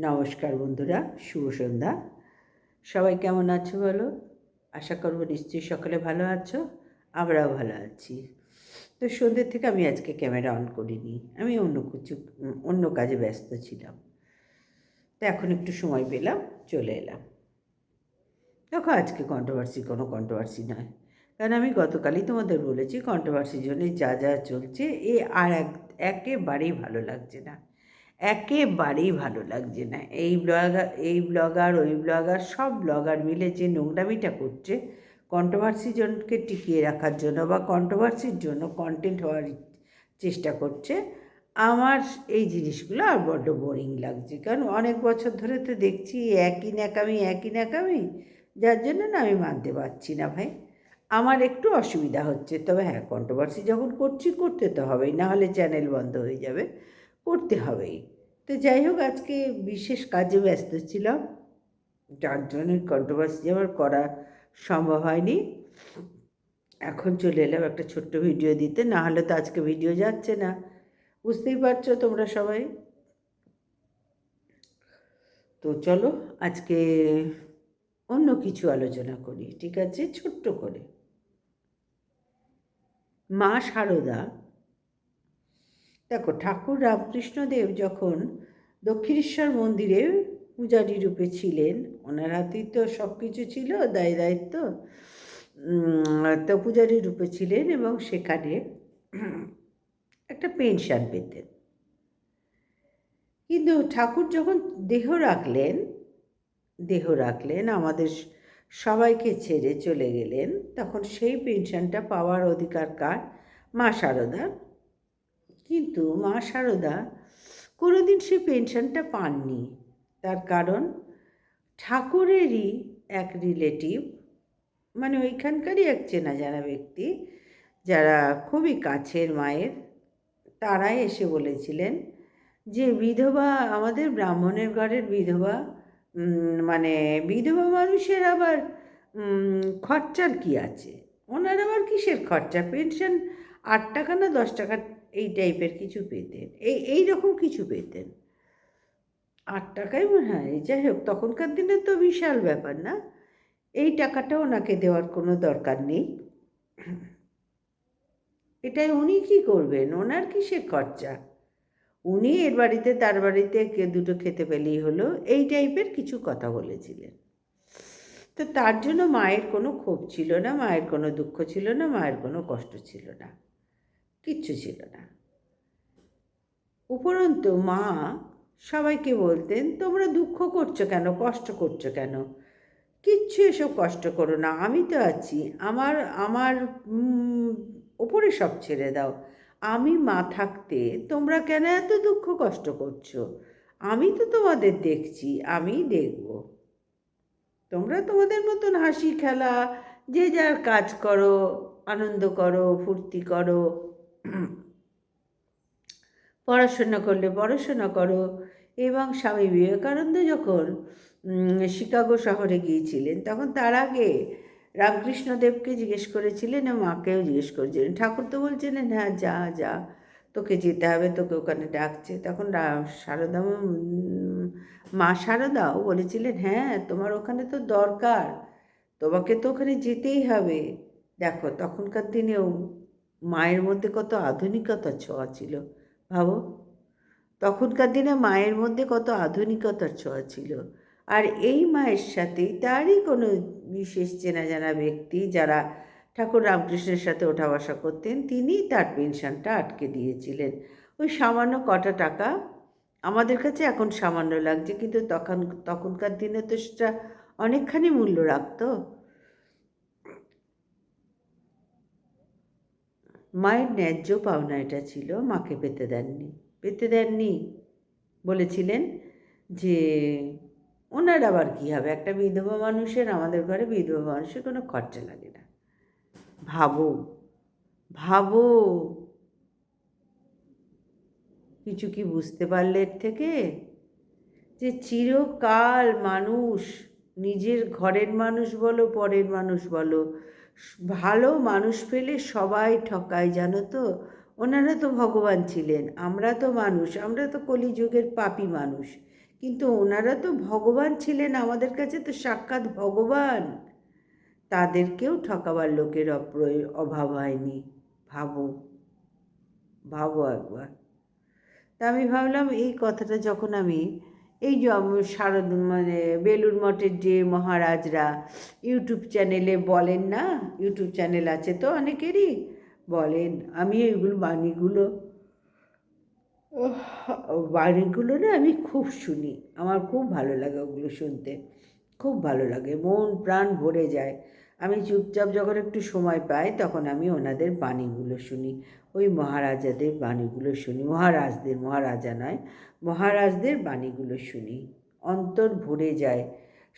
নমস্কার বন্ধুরা, শুভ সন্ধ্যা। সবাই কেমন আছো বলো? আশা করব নিশ্চয়ই সকলে ভালো আছো, আমরাও ভালো আছি। তো সন্ধ্যের থেকে আমি আজকে ক্যামেরা অন করিনি, আমি অন্য কিছু, অন্য কাজে ব্যস্ত ছিলাম। তো এখন একটু সময় পেলাম, চলে এলাম। দেখো, আজকে কন্ট্রোভার্সি কোনো কন্ট্রোভার্সি নয়। কারণ আমি গতকালই তোমাদের বলেছি কন্ট্রোভার্সির জন্য যা যা চলছে, এ আর এক, একেবারেই ভালো লাগছে না। একেবারেই ভালো লাগছে না। এই ব্লগার এই ব্লগার, ওই ব্লগার, সব ব্লগার মিলে যে নোংরামিটা করছে কন্ট্রোভার্সি জনকে টিকিয়ে রাখার জন্য বা কন্ট্রোভার্সির জন্য কন্টেন্ট হওয়ার চেষ্টা করছে, আমার এই জিনিসগুলো আর বড্ড বোরিং লাগছে। কারণ অনেক বছর ধরে তো দেখছি একই ন্যাকামি একই ন্যাকামি, যার জন্য না আমি মানতে পারছি না ভাই। আমার একটু অসুবিধা হচ্ছে, তবে হ্যাঁ কন্ট্রোভার্সি যখন করছি, করতে তো হবেই, না হলে চ্যানেল বন্ধ হয়ে যাবে। করতে হবেই। তো যাই হোক, আজকে বিশেষ কাজে ব্যস্ত ছিলাম। যার জন্য কন্ট্রোভার্সি আমার করা সম্ভব হয়নি। এখন চলে এলাম একটা ছোট্ট ভিডিও দিতে। না হলে তো আজকে ভিডিও যাচ্ছে না। বুঝতেই পারছ তোমরা সবাই? তো চলো, আজকে অন্য কিছু আলোচনা করি, ঠিক আছে? ছোট্ট করে। মা সারদা দেখো, ঠাকুর রামকৃষ্ণদেব যখন দক্ষিণেশ্বর মন্দিরে পূজারী রূপে ছিলেন, ওনার হাতেই তো সব কিছু ছিল, দায় দায়িত্ব তো পূজারী রূপে ছিলেন এবং সেখানে একটা পেনশন পেতেন। কিন্তু ঠাকুর যখন দেহ রাখলেন দেহ রাখলেন, আমাদের সবাইকে ছেড়ে চলে গেলেন, তখন সেই পেনশনটা পাওয়ার অধিকার কার? মা শারদার কিন্তু মা শারদা কোনোদিন সে পেনশনটা পাননি। তার কারণ ঠাকুরেরই এক রিলেটিভ মানে ওইখানকারই এক চেনা জানা ব্যক্তি, যারা খুবই কাছের মায়ের, তারাই এসে বলেছিলেন যে বিধবা আমাদের ব্রাহ্মণের ঘরের বিধবা মানে বিধবা মানুষের আবার খরচার কি আছে? ওনার আবার কিসের খরচা? পেনশন আট টাকা না দশ টাকা এই টাইপের কিছু পেতেন। এই এই রকম কিছু পেতেন। আট টাকাই মনে হয় যাই হোক, তখনকার দিনে তো বিশাল ব্যাপার না? এই টাকাটা ওনাকে দেওয়ার কোনো দরকার নেই। এটাই উনি কি করবেন? ওনার কিসের খরচা? উনি এর বাড়িতে, তার বাড়িতে দুটো খেতে পেলেই হলো, এই টাইপের কিছু কথা বলেছিলেন। তো তার জন্য মায়ের কোনো ক্ষোভ ছিল না, মায়ের কোনো দুঃখ ছিল না, মায়ের কোনো কষ্ট ছিল না। কিচ্ছু ছিল না। উপরন্তু মা সবাইকে বলতেন, তোমরা দুঃখ করছ কেন? কষ্ট করছ কেন? কিচ্ছু এসব কষ্ট করো না। আমি তো আছি। আমার আমার ওপরে সব ছেড়ে দাও। আমি মা থাকতে তোমরা কেন এত দুঃখ কষ্ট করছ? আমি তো তোমাদের দেখছি, আমি দেখব। তোমরা তোমাদের মতন হাসি খেলা, যে যার কাজ করো, আনন্দ করো, ফুর্তি করো। পড়াশোনা করলে পড়াশোনা করো এবং স্বামী বিবেকানন্দ যখন শিকাগো শহরে গিয়েছিলেন, তখন তার আগে রামকৃষ্ণদেবকে জিজ্ঞেস করেছিলেন এবং মাকেও জিজ্ঞেস করেছিলেন। ঠাকুর তো বলছিলেন হ্যাঁ যা যা, তোকে যেতে হবে, তোকে ওখানে ডাকছে। তখন সারদা মা সারদাও বলেছিলেন হ্যাঁ তোমার ওখানে তো দরকার, তোমাকে তো ওখানে যেতেই হবে। দেখো, তখনকার দিনেও মায়ের মধ্যে কত আধুনিকতার ছোঁয়া ছিল, ভাবো? তখনকার দিনে মায়ের মধ্যে কত আধুনিকতার ছোঁয়া ছিল। আর এই মায়ের সাথে তারই কোনো বিশেষ চেনা জানা ব্যক্তি যারা ঠাকুর রামকৃষ্ণের সাথে ওঠা বসা করতেন তিনি তার পেনশনটা আটকে দিয়েছিলেন। ওই সামান্য কটা টাকা আমাদের কাছে এখন সামান্য লাগছে, কিন্তু তখন, তখনকার দিনে তো সেটা অনেকখানি মূল্য রাখতো। মায়ের ন্যায্য পাওনা এটা ছিল, মাকে পেতে দেননি। পেতে দেননি বলেছিলেন যে ওনার আবার কী হবে? একটা বিধবা মানুষের, আমাদের ঘরে বিধবা মানুষের কোনো খরচা লাগে না। ভাবো ভাবো। কিছু কি বুঝতে পারলে এর থেকে? যে চিরকাল মানুষ, নিজের ঘরের মানুষ বলো, পরের মানুষ বলো ভালো মানুষ পেলে সবাই ঠকায়, জানো তো? ওনারা তো ভগবান ছিলেন, আমরা তো মানুষ, আমরা তো কলিযুগের পাপি মানুষ। কিন্তু ওনারা তো ভগবান ছিলেন, আমাদের কাছে তো সাক্ষাৎ ভগবান। তাদেরকেও ঠকাবার লোকের অপ্রয়, অভাব হয়নি। ভাবো ভাবো একবার। তা আমি ভাবলাম, এই কথাটা যখন আমি এই যে শারদ মানে বেলুর মঠের যে মহারাজরা ইউটিউব চ্যানেলে বলেন না, ইউটিউব চ্যানেল আছে তো অনেকেরই, বলেন, আমি এইগুলো, বাণীগুলো বাণীগুলো না আমি খুব শুনি, আমার খুব ভালো লাগে ওগুলো শুনতে, খুব ভালো লাগে, মন প্রাণ ভরে যায়। আমি চুপচাপ যখন একটু সময় পাই, তখন আমি ওনাদের বাণীগুলো শুনি। ওই মহারাজাদের বাণীগুলো শুনি। মহারাজদের, মহারাজা নয়, মহারাজদের বাণীগুলো শুনি। অন্তর ভরে যায়।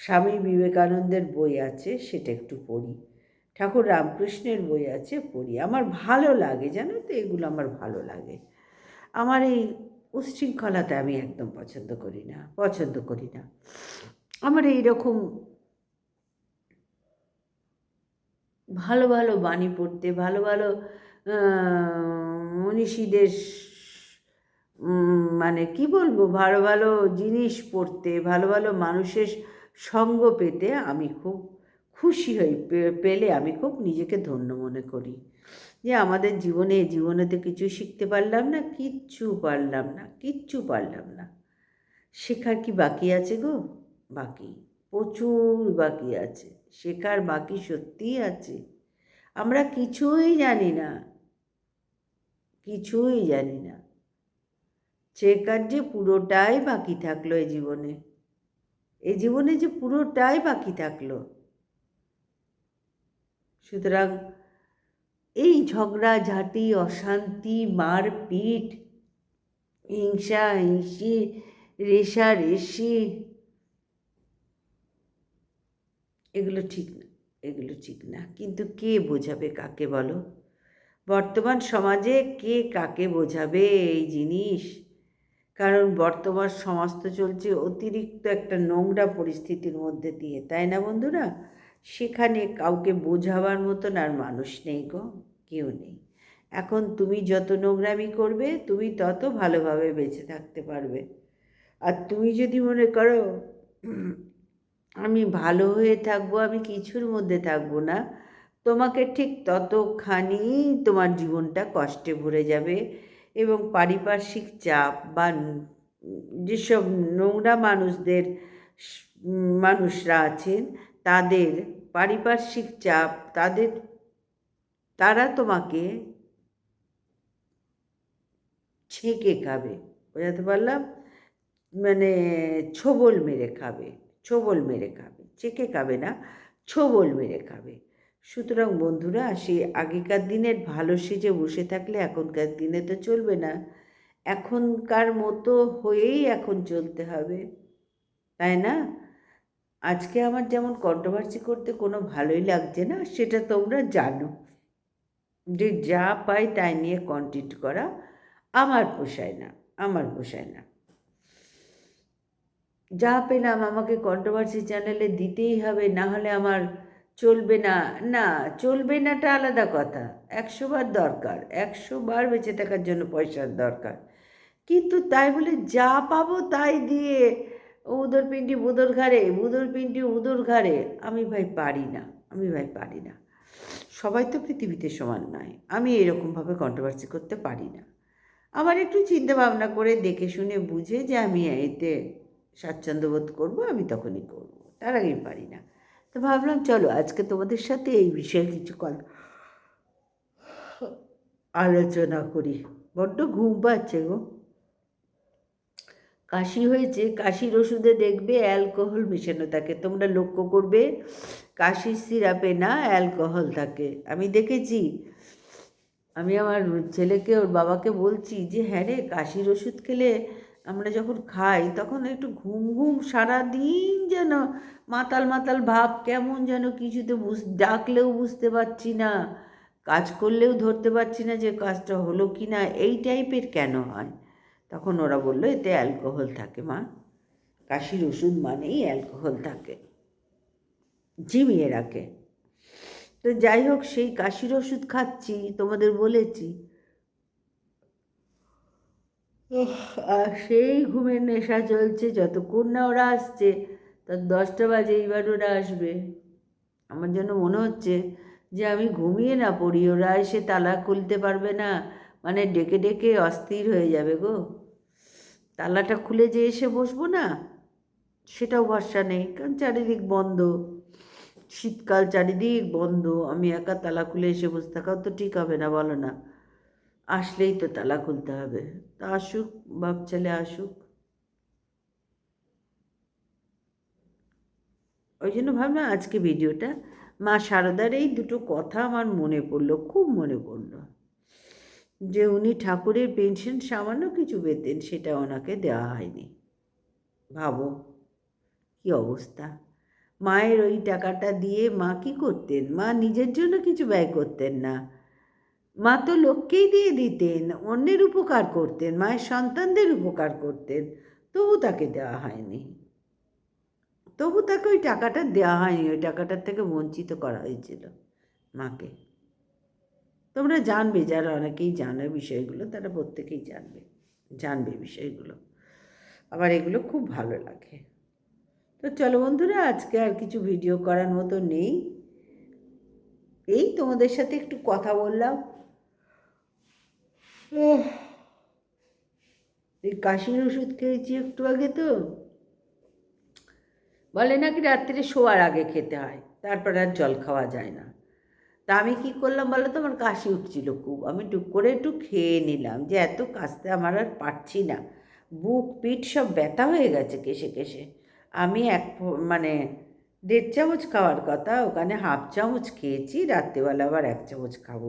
স্বামী বিবেকানন্দের বই আছে, সেটা একটু পড়ি। ঠাকুর রামকৃষ্ণের বই আছে, পড়ি। আমার ভালো লাগে, জানো তো? এগুলো আমার ভালো লাগে। আমার এই উচ্ছৃঙ্খলাটা আমি একদম পছন্দ করি না, পছন্দ করি না। আমার এই রকম ভালো ভালো বাণী পড়তে, ভালো ভালো মনীষীদের মানে কি বলব, ভালো ভালো জিনিস পড়তে, ভালো ভালো মানুষের সঙ্গ পেতে আমি খুব খুশি হই পেলে আমি খুব নিজেকে ধন্য মনে করি। যে আমাদের জীবনে জীবনেতে কিছু শিখতে পারলাম না, কিচ্ছু পারলাম না, কিচ্ছু পারলাম না। শেখার কি বাকি আছে গো? বাকি, প্রচুর বাকি আছে। শেখার বাকি সত্যিই আছে। আমরা কিছুই জানি না। কিছুই জানি না। শেখার যে পুরোটাই বাকি থাকল এই জীবনে। এই জীবনে যে পুরোটাই বাকি থাকল। সুতরাং এই ঝগড়া, ঝাঁটি, অশান্তি, মারপিট, হিংসা, হিংসি রেশা এগুলো ঠিক না, এগুলো ঠিক না। কিন্তু কে বোঝাবে কাকে বলো? বর্তমান সমাজে কে কাকে বোঝাবে এই জিনিস? কারণ বর্তমান সমাজ তো চলছে অতিরিক্ত একটা নোংরা পরিস্থিতির মধ্যে দিয়ে, তাই না বন্ধুরা? সেখানে কাউকে বোঝাবার মতন আর মানুষ নেই গো, কেউ নেই। এখন তুমি যত নোংরামি করবে, তুমি তত ভালোভাবে বেঁচে থাকতে পারবে। আর তুমি যদি মনে করো আমি ভালো হয়ে থাকব, আমি কিছুর মধ্যে থাকব না। তোমাকে ঠিক ততখানি তোমার জীবনটা কষ্টে ভরে যাবে এবং পারিপার্শ্বিক চাপ বা যেসব নোংরা মানুষদের মানুষরা আছেন, তাদের পারিপার্শ্বিক চাপ, তাদের, তারা তোমাকে ছেঁকে খাবে, বোঝাতে পারলাম? মানে ছোবল মেরে খাবে। ছোবল মেরে খাবে, চেকে খাবে না, ছোবল মেরে খাবে। সুতরাং বন্ধুরা সে আগেকার দিনের ভালো সেজে বসে থাকলে এখনকার দিনে তো চলবে না। এখনকার মতো হয়েই এখন চলতে হবে, তাই না? আজকে আমার যেমন কন্ট্রোভার্সি করতে কোনো ভালোই লাগছে না, সেটা তোমরা জানো। যে যা পাই তাই নিয়ে কন্টেন্ট করা আমার পোষায় না, আমার পোষায় না। যা পেলাম আমাকে কন্ট্রোভার্সি চ্যানেলে দিতেই হবে না হলে আমার চলবে না। না, চলবে নাটা আলাদা কথা। একশো বার দরকার একশো বার বেঁচে থাকার জন্য পয়সার দরকার। কিন্তু তাই বলে যা পাবো তাই দিয়ে উদর পিন্ডি বুদর ঘাড়ে বুদর পিন্ডি উদর ঘাড়ে, আমি ভাই পারি না, আমি ভাই পারি না। সবাই তো পৃথিবীতে সমান নয়, আমি এরকমভাবে কন্ট্রোভার্সি করতে পারি না। আমার একটু চিন্তা ভাবনা করে দেখে শুনে বুঝে যে আমি এতে স্বাচ্ছন্দ্য বোধ করব, আমি তখনই করব। তার আগে আমি পারি না। তো ভাবলাম, চলো আজকে তোমাদের সাথে এই বিষয়ে কিছু কথা আলোচনা করি। বড্ড ঘুম পাচ্ছে গো। কাশি হয়েছে, কাশির ওষুধে দেখবে অ্যালকোহল মেশানো থাকে। তোমরা লক্ষ্য করবে, কাশির সিরাপে না অ্যালকোহল থাকে। আমি দেখেছি, আমি আমার ছেলেকে, ওর বাবাকে বলছি যে হ্যাঁ রে, কাশির ওষুধ খেলে আমরা যখন খাই, তখন একটু ঘুম ঘুম সারাদিন যেন মাতাল মাতাল ভাব কেমন যেন কিছুতে বুঝ, ডাকলেও বুঝতে পারছি না, কাজ করলেও ধরতে পারছি না যে কাজটা হলো কি না এই টাইপের কেন হয়? তখন ওরা বলল, এতে অ্যালকোহল থাকে মা। কাশির ওষুধ মানেই অ্যালকোহল থাকে। ঝিমিয়ে রাখে। তো যাই হোক, সেই কাশির ওষুধ খাচ্ছি, তোমাদের বলেছি। সেই ঘুমের নেশা চলছে, যতক্ষণ না ওরা আসছে, তার দশটা বাজে এইবার ওরা আসবে। আমার যেন মনে হচ্ছে যে আমি ঘুমিয়ে না পড়ি, ওরা এসে তালা খুলতে পারবে না মানে ডেকে ডেকে অস্থির হয়ে যাবে গো। তালাটা খুলে যে এসে বসবো না, সেটাও ভরসা নেই, কারণ চারিদিক বন্ধ। শীতকাল চারিদিক বন্ধ, আমি একা তালা খুলে এসে বসে থাকাও তো ঠিক হবে না, বলো না। আসলেই তো তালা খুলতে হবে। তা আসুক, বাপ ছেলে আসুক। ওই জন্য ভাবলাম আজকে ভিডিওটা মা শারদার এই দুটো কথা আমার মনে পড়ল, খুব মনে পড়ল। যে উনি ঠাকুরের পেনশন সামান্য কিছু পেতেন, সেটা ওনাকে দেওয়া হয়নি। ভাবো, কি অবস্থা? মায়ের ওই টাকাটা দিয়ে মা কি করতেন? মা নিজের জন্য কিছু ব্যয় করতেন না। মা তো লোককেই দিয়ে দিতেন, অন্যের উপকার করতেন, মায়ের সন্তানদের উপকার করতেন, তবু তাকে দেওয়া হয়নি। তবু তাকে ওই টাকাটা দেওয়া হয়নি, ওই টাকাটার থেকে বঞ্চিত করা হয়েছিল মাকে। তোমরা জানবে, যারা অনেকেই জানে বিষয়গুলো, তারা প্রত্যেকেই জানবে জানবে বিষয়গুলো। আমার এগুলো খুব ভালো লাগে। তো চলো বন্ধুরা, আজকে আর কিছু ভিডিও করার মতো নেই। এই তোমাদের সাথে একটু কথা বললাম। এই কাশির ওষুধ খেয়েছি একটু আগে তো। বলে নাকি রাত্রে শোয়ার আগে খেতে হয়, তারপর আর জল খাওয়া যায় না। তা আমি কি করলাম বলো তো, আমার কাশি উঠছিল খুব। আমি টুক করে একটু খেয়ে নিলাম যে এত কাশতে আমার আর পারছি না। বুক পিঠ সব ব্যথা হয়ে গেছে কেসে কেসে আমি এক মানে দেড় চামচ খাওয়ার কথা, ওখানে হাফ চামচ খেয়েছি, রাত্রেবেলা আবার এক চামচ খাব।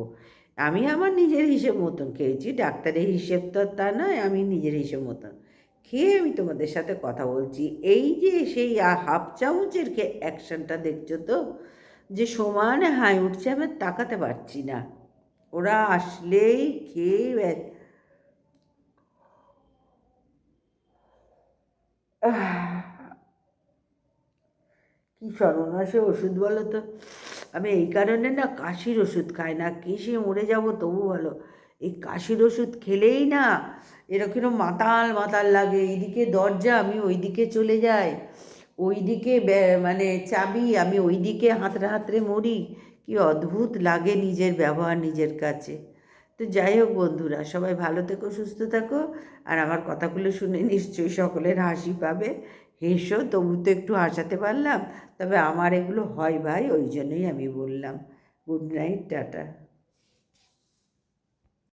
আমি আমার নিজের হিসেব মতন খেয়েছি, ডাক্তারের হিসেব তো তা নয়, আমি নিজের হিসেব মতন খেয়ে আমি তোমাদের সাথে কথা বলছি। এই যে সেই হাফ চামচের অ্যাকশনটা দেখছ তো, যে সমানে হাই উঠছে, আমি তাকাতে পারছি না। ওরা আসলেই খেয়ে কি সর্বনাশে ওষুধ বলো তো? আমি এই কারণে না কাশির ওষুধ খাই না, কেসে মরে যাব তবু ভালো এই কাশির ওষুধ খেলেই না এরকম মাতাল মাতাল লাগে, এইদিকে দরজা আমি ওইদিকে চলে যাই, ওইদিকে মানে চাবি আমি ওইদিকে হাতড়ে হাতড়ে মরি, কি অদ্ভুত লাগে নিজের ব্যবহার নিজের কাছে। তো যাই হোক বন্ধুরা, সবাই ভালো থেকো, সুস্থ থাকো, আর আমার কথাগুলো শুনে নিশ্চয়ই সকলের হাসি পাবে। হেসো তবু তো একটু হাসাতে পারলাম। তবে আমার এগুলো হয় ভাই, ওই জন্যই আমি বললাম। Good night tata.